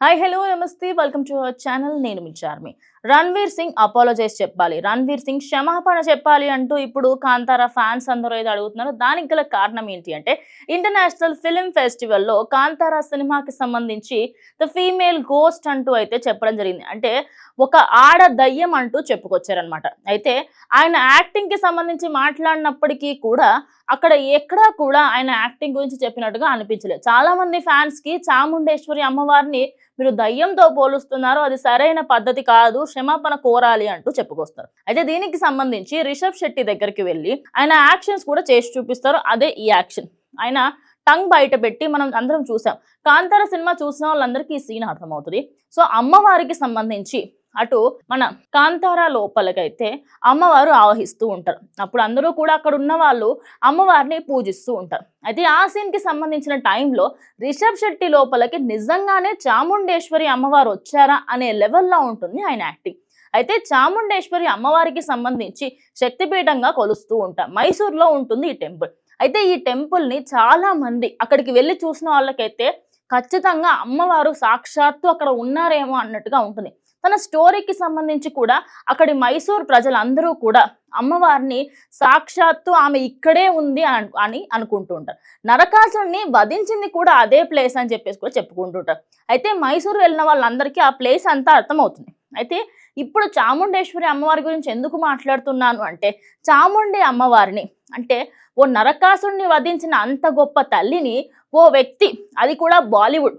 Hi hello namaste. Welcome to our channel నేను మీ Charmi Ranveer Singh apologise చెప్పాలి. రణ్వీర్ సింగ్ క్షమాపణ చెప్పాలి అంటూ ఇప్పుడు కాంతారా ఫ్యాన్స్ అందరూ ఏదో అడుగుతున్నారు. దానికి గల కారణం ఏంటి అంటే ఇంటర్నేషనల్ ఫిలిం ఫెస్టివల్లో కాంతారా సినిమాకి సంబంధించి ద ఫీమేల్ గోస్ట్ అంటూ అయితే చెప్పడం జరిగింది. అంటే ఒక ఆడ దయ్యం అంటూ చెప్పుకొచ్చారనమాట అయితే ఆయన యాక్టింగ్కి సంబంధించి మాట్లాడినప్పటికీ కూడా అక్కడ ఎక్కడా కూడా ఆయన యాక్టింగ్ గురించి చెప్పినట్టుగా అనిపించలేదు. చాలా మంది ఫ్యాన్స్కి చాముండేశ్వరి అమ్మవారిని మీరు దయ్యంతో పోలుస్తున్నారు అది సరైన పద్ధతి కాదు క్షమాపణ కోరాలి అంటూ చెప్పుకొస్తారు. అయితే దీనికి సంబంధించి రిషబ్ శెట్టి దగ్గరికి వెళ్ళి ఆయన యాక్షన్స్ కూడా చేసి చూపిస్తారు. అదే ఈ యాక్షన్. ఆయన టంగ్ బయట పెట్టి మనం అందరం చూసాం. కాంతార సినిమా చూసిన వాళ్ళందరికీ ఈ సీన్ అర్థమవుతుంది. సో అమ్మవారికి సంబంధించి అటు మన కాంతారా లోపలకైతే అమ్మవారు ఆవహిస్తూ ఉంటారు. అప్పుడు అందరూ కూడా అక్కడ ఉన్న వాళ్ళు అమ్మవారిని పూజిస్తూ ఉంటారు. అయితే ఆ సీన్కి సంబంధించిన టైంలో రిషబ్ శెట్టి లోపలికి నిజంగానే చాముండేశ్వరి అమ్మవారు వచ్చారా అనే లెవెల్లో ఉంటుంది ఆయన యాక్టింగ్. అయితే చాముండేశ్వరి అమ్మవారికి సంబంధించి శక్తిపీఠంగా కొలుస్తూ ఉంటాం మైసూర్లో ఉంటుంది ఈ టెంపుల్. అయితే ఈ టెంపుల్ని చాలా మంది అక్కడికి వెళ్ళి చూసిన వాళ్ళకైతే ఖచ్చితంగా అమ్మవారు సాక్షాత్తు అక్కడ ఉన్నారేమో అన్నట్టుగా ఉంటుంది. తన స్టోరీకి సంబంధించి కూడా అక్కడి మైసూర్ ప్రజలందరూ కూడా అమ్మవారిని సాక్షాత్తు ఆమె ఇక్కడే ఉంది అని అని అనుకుంటూ ఉంటారు. నరకాసుని వధించింది కూడా అదే ప్లేస్ అని చెప్పేసి కూడా చెప్పుకుంటుంటారు అయితే మైసూరు వెళ్ళిన వాళ్ళందరికీ ఆ ప్లేస్ అంతా అర్థమవుతుంది. అయితే ఇప్పుడు చాముండేశ్వరి అమ్మవారి గురించి ఎందుకు మాట్లాడుతున్నాను అంటే చాముండి అమ్మవారిని అంటే ఓ నరకాసుడిని వధించిన అంత గొప్ప తల్లిని ఓ వ్యక్తి అది కూడా బాలీవుడ్.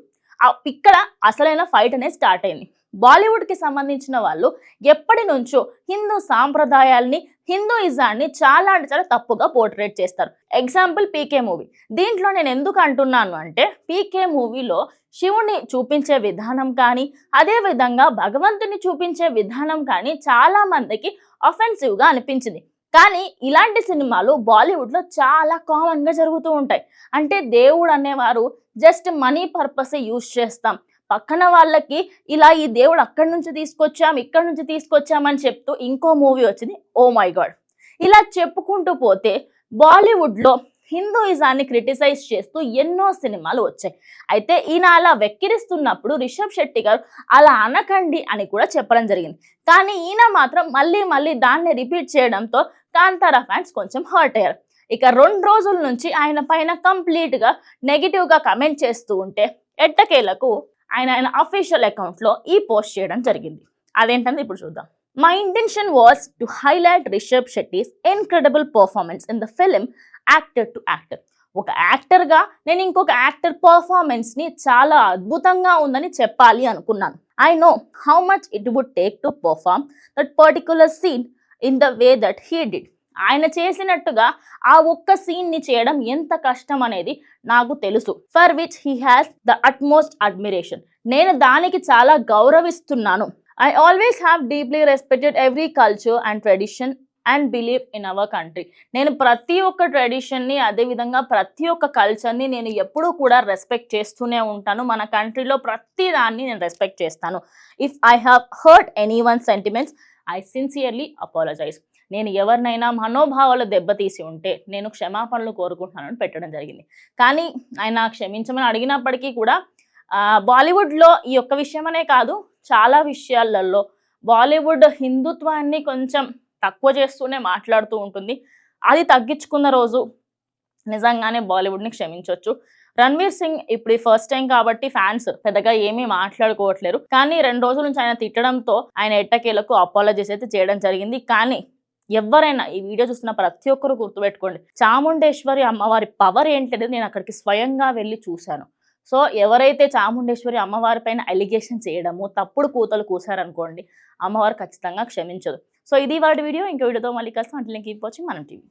ఇక్కడ అసలైన ఫైట్ అనేది స్టార్ట్ అయింది. బాలీవుడ్కి సంబంధించిన వాళ్ళు ఎప్పటి నుంచో హిందూ సాంప్రదాయాల్ని హిందూయిజాన్ని చాలా అంటే చాలా తప్పుగా పోర్ట్రేట్ చేస్తారు. Example PK movie. దీంట్లో నేను ఎందుకు అంటున్నాను అంటే పీకే మూవీలో శివుణ్ణి చూపించే విధానం కానీ అదేవిధంగా భగవంతుని చూపించే విధానం కానీ చాలా మందికి అఫెన్సివ్గా అనిపించింది. కానీ ఇలాంటి సినిమాలు బాలీవుడ్లో చాలా కామన్గా జరుగుతూ ఉంటాయి. అంటే దేవుడు అనేవారు జస్ట్ మనీ పర్పస్ యూజ్ చేస్తాం. పక్కన వాళ్ళకి ఇలా ఈ దేవుడు అక్కడి నుంచి తీసుకొచ్చాం ఇక్కడి నుంచి తీసుకొచ్చామని చెప్తూ ఇంకో మూవీ వచ్చింది ఓ మై గాడ్. ఇలా చెప్పుకుంటూ పోతే బాలీవుడ్లో హిందూయిజాన్ని క్రిటిసైజ్ చేస్తూ ఎన్నో సినిమాలు వచ్చాయి. అయితే ఈయన అలా వెక్కిరిస్తున్నప్పుడు రిషబ్ శెట్టి గారు అలా అనకండి అని కూడా చెప్పడం జరిగింది. కానీ ఈయన మాత్రం మళ్ళీ మళ్ళీ దాన్ని రిపీట్ చేయడంతో కాంతారా ఫ్యాన్స్ కొంచెం హర్ట్ అయ్యారు. ఇక రెండు రోజుల నుంచి ఆయన పైన కంప్లీట్గా నెగిటివ్గా కమెంట్ చేస్తూ ఉంటే ఎట్టకేలకు ఆయన ఆయన అఫీషియల్ అకౌంట్లో ఈ పోస్ట్ చేయడం జరిగింది. అదేంటంటే ఇప్పుడు చూద్దాం. My intention was to highlight Rishab Shetty's incredible performance in the film actor to actor ఒక యాక్టర్గా నేను ఇంకొక యాక్టర్ పర్ఫార్మెన్స్ని చాలా అద్భుతంగా ఉందని చెప్పాలి అనుకున్నాను. I know how much it would take to perform that particular scene in the way that he did ఆయన చేసినట్టుగా ఆ ఒక్క సీన్ని చేయడం ఎంత కష్టం అనేది నాకు తెలుసు. For which he has the utmost admiration నేను దానికి చాలా గౌరవిస్తున్నాను. I always have deeply respected every culture and tradition and believe in our country నేను ప్రతి ఒక్క ట్రెడిషన్ని అదేవిధంగా ప్రతి ఒక్క కల్చర్ని నేను ఎప్పుడూ కూడా రెస్పెక్ట్ చేస్తూనే ఉంటాను. మన కంట్రీలో ప్రతి దాన్ని నేను రెస్పెక్ట్ చేస్తాను. If I have hurt anyone sentiments I sincerely apologise నేను ఎవరినైనా మనోభావాలు దెబ్బతీసి ఉంటే నేను క్షమాపణలు కోరుకుంటున్నానని పెట్టడం జరిగింది. కానీ ఆయన క్షమించమని అడిగినప్పటికీ కూడా బాలీవుడ్లో ఈ ఒక్క విషయమనే కాదు చాలా విషయాలలో బాలీవుడ్ హిందుత్వాన్ని కొంచెం తక్కువ చేస్తూనే మాట్లాడుతూ ఉంటుంది. అది తగ్గించుకున్న రోజు నిజంగానే బాలీవుడ్ని క్షమించవచ్చు రణ్వీర్ సింగ్ ఇప్పుడు ఫస్ట్ టైం కాబట్టి ఫ్యాన్స్ పెద్దగా ఏమీ మాట్లాడుకోవట్లేరు. కానీ రెండు రోజుల నుంచి ఆయన తిట్టడంతో ఆయన ఎట్టకేలకు అపాలజీస్ అయితే చేయడం జరిగింది. కానీ ఎవరైనా ఈ వీడియో చూస్తున్న ప్రతి ఒక్కరు గుర్తుపెట్టుకోండి. చాముండేశ్వరి అమ్మవారి పవర్ ఏంటనేది నేను అక్కడికి స్వయంగా వెళ్ళి చూశాను. సో ఎవరైతే చాముండేశ్వరి అమ్మవారి పైన అలిగేషన్ చేయడము తప్పుడు కూతలు కూశారనుకోండి అమ్మవారు ఖచ్చితంగా క్షమించదు. సో ఇది వాడి వీడియో. ఇంకో వీడియోతో మళ్ళీ కలిసి అంటే కీప్ వాచింగ్ మనం టీవీ